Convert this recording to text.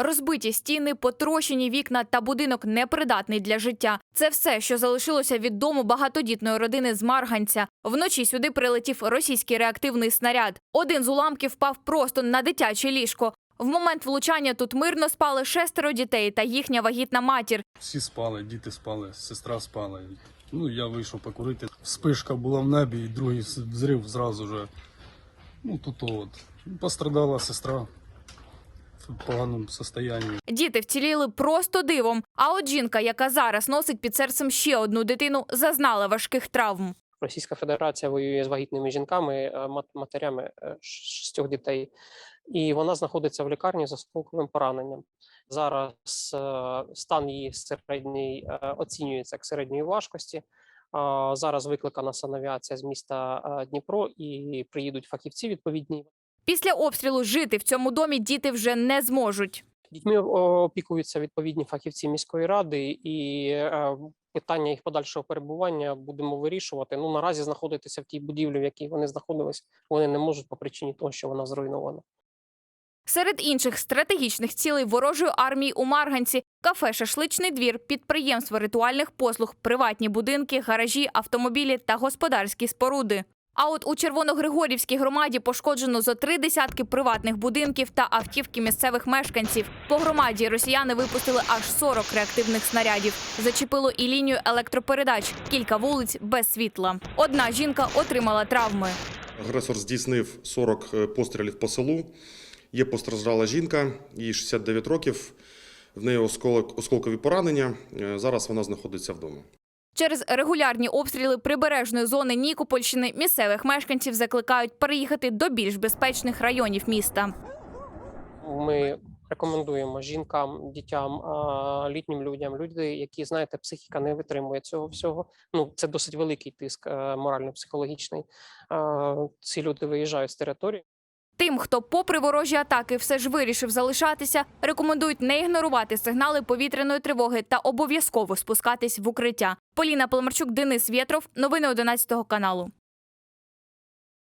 Розбиті стіни, потрощені вікна та будинок непридатний для життя. Це все, що залишилося від дому багатодітної родини з Марганця. Вночі сюди прилетів російський реактивний снаряд. Один з уламків впав просто на дитяче ліжко. В момент влучання тут мирно спали шестеро дітей та їхня вагітна матір. Всі спали, діти спали, сестра спала. Ну, я вийшов покурити. Вспишка була в небі, і другий взрив зразу же. Ну, тут от. Пострадала сестра в поганому стані. Діти вціліли просто дивом. А от жінка, яка зараз носить під серцем ще одну дитину, зазнала важких травм. Російська Федерація воює з вагітними жінками, е, мат- матерями е, шістьох дітей, і вона знаходиться в лікарні з осколковим пораненням. Зараз е, стан її середній оцінюється як середньої важкості. Зараз викликана санавіація з міста Дніпро і приїдуть фахівці відповідні. Після обстрілу жити в цьому домі діти вже не зможуть. Дітьми опікуються відповідні фахівці міської ради, і е, питання їх подальшого перебування будемо вирішувати. Ну наразі знаходитися в тій будівлі, в якій вони знаходились, вони не можуть по причині того, що вона зруйнована. Серед інших стратегічних цілей ворожої армії у Марганці кафе Шашличний двір, підприємство ритуальних послуг, приватні будинки, гаражі, автомобілі та господарські споруди. А от у Червоногригорівській громаді пошкоджено зо три десятки приватних будинків та автівки місцевих мешканців. По громаді росіяни випустили аж 40 реактивних снарядів. Зачепило і лінію електропередач, кілька вулиць без світла. Одна жінка отримала травми. Агресор здійснив 40 е, пострілів по селу. Є постраждала жінка, їй 69 років. В неї осколок, осколкові поранення. Е, Зараз вона знаходиться вдома. Через регулярні обстріли прибережної зони Нікопольщини місцевих мешканців закликають переїхати до більш безпечних районів міста. Ми рекомендуємо жінкам, дітям, літнім людям, люди, які знаєте, психіка не витримує цього всього. Ну це досить великий тиск е, морально-психологічний. Ці люди виїжджають з території. Тим, хто попри ворожі атаки все ж вирішив залишатися, рекомендують не ігнорувати сигнали повітряної тривоги та обов'язково спускатись в укриття. Поліна Поломарчук, Денис Вєтров. Новини 11 каналу.